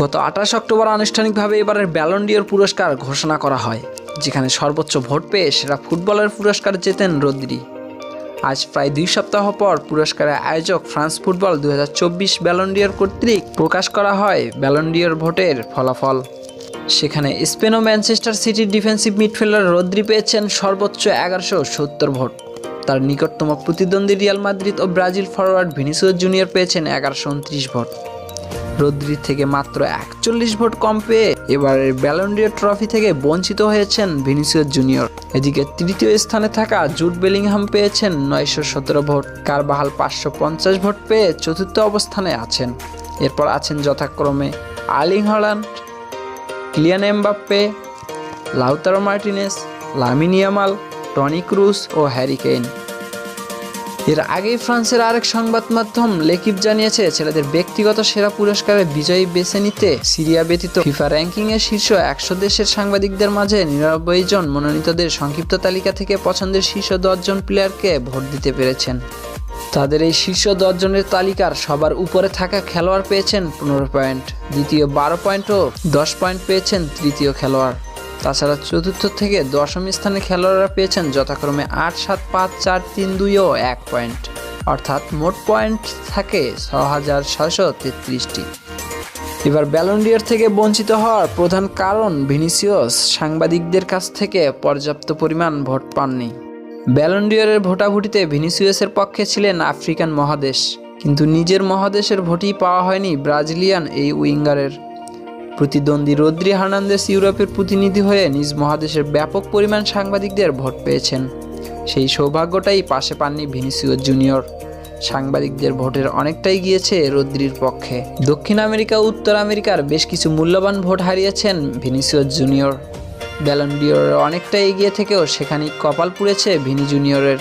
গত আঠাশ অক্টোবর আনুষ্ঠানিকভাবে এবারের ব্যালন্ডিয়র পুরস্কার ঘোষণা করা হয়, যেখানে সর্বোচ্চ ভোট পেয়ে সেরা ফুটবলের পুরস্কার জেতেন রদ্রি। আজ প্রায় দুই সপ্তাহ পর পুরস্কারের আয়োজক ফ্রান্স ফুটবল দু হাজার চব্বিশ ব্যালন্ডিয়র কর্তৃক প্রকাশ করা হয় ব্যালন্ডিয়র ভোটের ফলাফল। সেখানে স্পেন ও ম্যানচেস্টার সিটির ডিফেন্সিভ মিডফিল্ডার রদ্রি পেয়েছেন সর্বোচ্চ এগারোশো সত্তর ভোট। তার নিকটতম প্রতিদ্বন্দ্বী রিয়াল মাদ্রিদ ও ব্রাজিল ফরওয়ার্ড ভিনিসিয়াস জুনিয়র পেয়েছেন এগারোশো উনত্রিশ ভোট। রদ্রি থেকে মাত্র একচল্লিশ ভোট কম পেয়ে এবারের ব্যালন্ডিয়র ট্রফি থেকে বঞ্চিত হয়েছেন ভিনিসিয়াস জুনিয়র। এদিকে তৃতীয় স্থানে থাকা জুট বেলিংহাম পেয়েছেন নয়শো সতেরো ভোট। কারবাহাল পাঁচশো পঞ্চাশ ভোট পেয়ে চতুর্থ অবস্থানে আছেন। এরপর আছেন যথাক্রমে Erling Haaland Kylian Mbappe, Lautaro Martinez Lamine Yamal Toni Kroos ও হ্যারি কেইন। এর আগেই ফ্রান্সের আরেক সংবাদ মাধ্যম লেকিপ জানিয়েছে, ছেলেদের ব্যক্তিগত সেরা পুরস্কারে বিজয়ী বেছে নিতে সিরিয়া ব্যতীত ফিফা র্যাঙ্কিং এর শীর্ষ একশো দেশের সাংবাদিকদের মাঝে নিরানব্বই জন মনোনীতদের সংক্ষিপ্ত তালিকা থেকে পছন্দের শীর্ষ দশজন প্লেয়ারকে ভোট দিতে পেরেছেন। তাদের এই শীর্ষ দশজনের তালিকার সবার উপরে থাকা খেলোয়াড় পেয়েছেন পনেরো পয়েন্ট, দ্বিতীয় বারো পয়েন্ট ও দশ পয়েন্ট পেয়েছেন তৃতীয় খেলোয়াড়। তাছাড়া চতুর্থ থেকে দশম স্থানে খেলোয়াড়রা পেয়েছেন যথাক্রমে আট, সাত, পাঁচ, চার, তিন, দুই ও এক পয়েন্ট। অর্থাৎ মোট পয়েন্ট থাকে ছ হাজার ছশো তেত্রিশটি। এবার ব্যালন্ডিয়ার থেকে বঞ্চিত হওয়ার প্রধান কারণ ভিনিসিয়াস সাংবাদিকদের কাছ থেকে পর্যাপ্ত পরিমাণ ভোট পাননি। ব্যালন্ডিয়ারের ভোটাভুটিতে ভিনিসিয়াসের পক্ষে ছিলেন আফ্রিকান মহাদেশ, কিন্তু নিজের মহাদেশের ভোটই পাওয়া হয়নি ব্রাজিলিয়ান এই উইঙ্গারের। প্রতিদ্বন্দ্বী রদ্রি হার্নান্দেস ইউরোপের প্রতিনিধি হয়ে নিজ মহাদেশের ব্যাপক পরিমাণ সাংবাদিকদের ভোট পেয়েছেন। সেই সৌভাগ্যটাই পাশে পাননি ভিনিসিয়াস জুনিয়র। সাংবাদিকদের ভোটের অনেকটাই গিয়েছে রদ্রির পক্ষে। দক্ষিণ আমেরিকা, উত্তর আমেরিকার বেশ কিছু মূল্যবান ভোট হারিয়েছেন ভিনিসিয়াস জুনিয়র। ব্যালন্ডিয়রের অনেকটা এগিয়ে থেকেও সেখানেই কপাল পুড়েছে ভিনি জুনিয়রের।